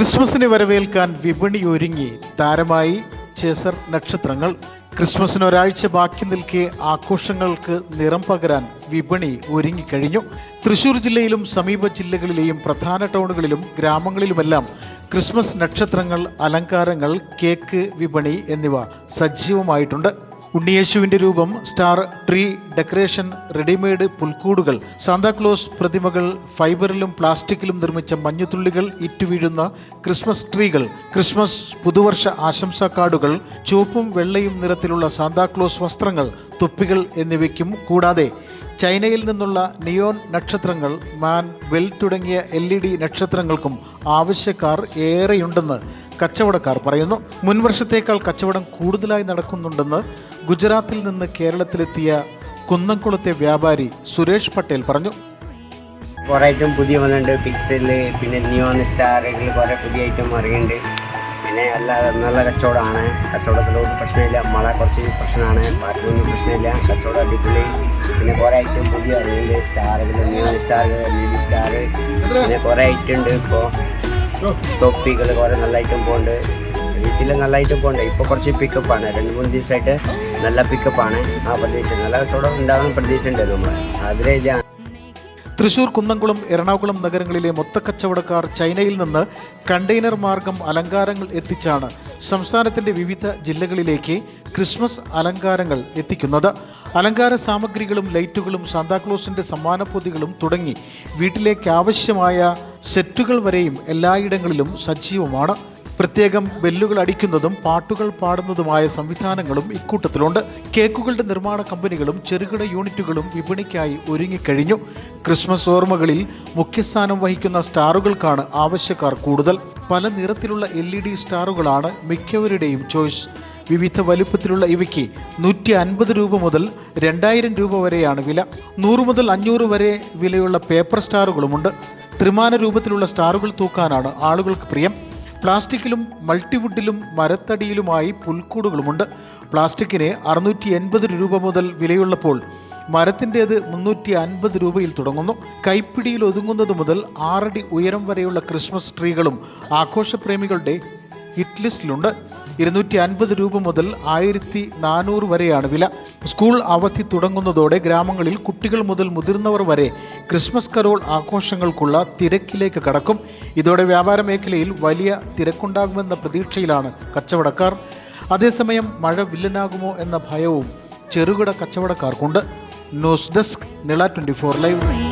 ക്രിസ്മസിനെ വരവേൽക്കാൻ വിപണി ഒരുങ്ങി. താരമായി ചേസർ നക്ഷത്രങ്ങൾ. ക്രിസ്മസിന് ഒരാഴ്ച ബാക്കി നിൽക്കെ ആഘോഷങ്ങൾക്ക് നിറം പകരാൻ വിപണി ഒരുങ്ങിക്കഴിഞ്ഞു. തൃശൂർ ജില്ലയിലും സമീപ ജില്ലകളിലെയും പ്രധാന ടൗണുകളിലും ഗ്രാമങ്ങളിലുമെല്ലാം ക്രിസ്മസ് നക്ഷത്രങ്ങൾ അലങ്കാരങ്ങൾ കേക്ക് വിപണി എന്നിവ സജീവമായിട്ടുണ്ട്. ഉണ്ണിയേശുവിന്റെ രൂപം സ്റ്റാർ ട്രീ ഡെക്കറേഷൻ റെഡിമെയ്ഡ് പുൽക്കൂടുകൾ സാന്താക്ലോസ് പ്രതിമകൾ ഫൈബറിലും പ്ലാസ്റ്റിക്കിലും നിർമ്മിച്ച മഞ്ഞുതുള്ളികൾ ഇറ്റുവീഴുന്ന ക്രിസ്മസ് ട്രീകൾ ക്രിസ്മസ് പുതുവർഷ ആശംസാ കാർഡുകൾ ചുവപ്പും വെള്ളയും നിറത്തിലുള്ള സാന്താക്ലോസ് വസ്ത്രങ്ങൾ തൊപ്പികൾ എന്നിവയ്ക്കും കൂടാതെ ചൈനയിൽ നിന്നുള്ള നിയോൺ നക്ഷത്രങ്ങൾ മാൻ വെൽ തുടങ്ങിയ എൽ നക്ഷത്രങ്ങൾക്കും ആവശ്യക്കാർ ഏറെയുണ്ടെന്ന് കച്ചവടക്കാർ പറയുന്നു മുൻവർഷത്തേക്കാൾ കച്ചവടം കൂടുതലായി നടക്കുന്നുണ്ടെന്ന് ഗുജറാത്തിൽ നിന്ന് കേരളത്തിലെത്തിയ കുന്നംകുളത്തെ വ്യാപാരി സുരേഷ് പട്ടേൽ പറഞ്ഞു. കുറേ ഐറ്റം പുതിയ വന്നിട്ടുണ്ട്. പിക്സൽ പിന്നെ നിയോൺ സ്റ്റാറുകൾ കുറേ പുതിയ ഐറ്റം ഇറങ്ങിയിട്ടുണ്ട് പിന്നെ അല്ലാതെ നല്ല കച്ചവടമാണ്. കച്ചവടത്തിലൊന്നും പ്രശ്നമില്ല. മഴ കുറച്ച് പ്രശ്നമാണ്. ബാക്കിയൊന്നും പ്രശ്നമില്ല. കച്ചവടം അടിപൊളി. പിന്നെ കുറേ ഐറ്റം പുതിയ ഇറങ്ങിയിട്ടുണ്ട് സ്റ്റാറുകൾ നിയോൺ സ്റ്റാറുകൾ എൽ ഇ സ്റ്റാർ പിന്നെ കുറേ ഐറ്റം ഉണ്ട് ഇപ്പോൾ തൊപ്പികൾ കുറെ നല്ല ഐറ്റം പോകുന്നുണ്ട് വീട്ടിൽ ഐറ്റം പോകുന്നുണ്ട് ഇപ്പോൾ കുറച്ച് പിക്കപ്പാണ് രണ്ട് മൂന്ന് ദിവസമായിട്ട് നല്ല പിക്കപ്പാണ് ആ പ്രതീക്ഷ. നല്ല കച്ചവടം ഉണ്ടാകുന്ന പ്രതീക്ഷ ഉണ്ട് നമ്മൾ അതിലേ തൃശൂർ കുന്നംകുളം എറണാകുളം നഗരങ്ങളിലെ മൊത്തക്കച്ചവടക്കാർ ചൈനയിൽ നിന്ന് കണ്ടെയ്നർ മാർഗം അലങ്കാരങ്ങൾ എത്തിച്ചാണ് സംസ്ഥാനത്തിന്റെ വിവിധ ജില്ലകളിലേക്ക് ക്രിസ്മസ് അലങ്കാരങ്ങൾ എത്തിക്കുന്നത്. അലങ്കാര സാമഗ്രികളും ലൈറ്റുകളും സാന്താക്ലോസിന്റെ സമ്മാനപ്പൊതികളും തുടങ്ങി വീട്ടിലേക്ക് ആവശ്യമായ സെറ്റുകൾ വരെയും എല്ലായിടങ്ങളിലും സജീവമാണ്. പ്രത്യേകം ബെല്ലുകൾ അടിക്കുന്നതും പാട്ടുകൾ പാടുന്നതുമായ സംവിധാനങ്ങളും ഇക്കൂട്ടത്തിലുണ്ട്. കേക്കുകളുടെ നിർമ്മാണ കമ്പനികളും ചെറുകിട യൂണിറ്റുകളും വിപണിക്കായി ഒരുങ്ങിക്കഴിഞ്ഞു. ക്രിസ്മസ് ഓർമ്മകളിൽ മുഖ്യസ്ഥാനം വഹിക്കുന്ന സ്റ്റാറുകൾക്കാണ് ആവശ്യക്കാർ കൂടുതൽ. പല നിറത്തിലുള്ള എൽ ഇ ഡി സ്റ്റാറുകളാണ് മിക്കവരുടെയും ചോയ്സ്. വിവിധ വലുപ്പത്തിലുള്ള ഇവയ്ക്ക് നൂറ്റി അൻപത് രൂപ മുതൽ രണ്ടായിരം രൂപ വരെയാണ് വില. നൂറ് മുതൽ അഞ്ഞൂറ് വരെ വിലയുള്ള പേപ്പർ സ്റ്റാറുകളുമുണ്ട്. ത്രിമാന രൂപത്തിലുള്ള സ്റ്റാറുകൾ തൂക്കാനാണ് ആളുകൾക്ക് പ്രിയം. പ്ലാസ്റ്റിക്കിലും മൾട്ടിവുഡിലും മരത്തടിയിലുമായി പുൽക്കൂടുകളുമുണ്ട്. പ്ലാസ്റ്റിക്കിന് അറുന്നൂറ്റി എൺപത് രൂപ മുതൽ വിലയുള്ളപ്പോൾ മരത്തിന്റേത് മുന്നൂറ്റി അൻപത് രൂപയിൽ തുടങ്ങുന്നു. കൈപ്പിടിയിൽ ഒതുങ്ങുന്നത് മുതൽ ആറടി ഉയരം വരെയുള്ള ക്രിസ്മസ് ട്രീകളും ആഘോഷപ്രേമികളുടെ ഹിറ്റ് ലിസ്റ്റിലുണ്ട്. ഇരുന്നൂറ്റി അൻപത് രൂപ മുതൽ ആയിരത്തി നാനൂറ് വരെയാണ് വില. സ്കൂൾ അവധി തുടങ്ങുന്നതോടെ ഗ്രാമങ്ങളിൽ കുട്ടികൾ മുതൽ മുതിർന്നവർ വരെ ക്രിസ്മസ് കരോൾ ആഘോഷങ്ങൾക്കുള്ള തിരക്കിലേക്ക് കടക്കും. ഇതോടെ വ്യാപാര മേഖലയിൽ വലിയ തിരക്കുണ്ടാകുമെന്ന പ്രതീക്ഷയിലാണ് കച്ചവടക്കാർ. അതേസമയം മഴ വില്ലനാകുമോ എന്ന ഭയവും ചെറുകിട കച്ചവടക്കാർക്കുണ്ട്. News desk Nila twenty four live.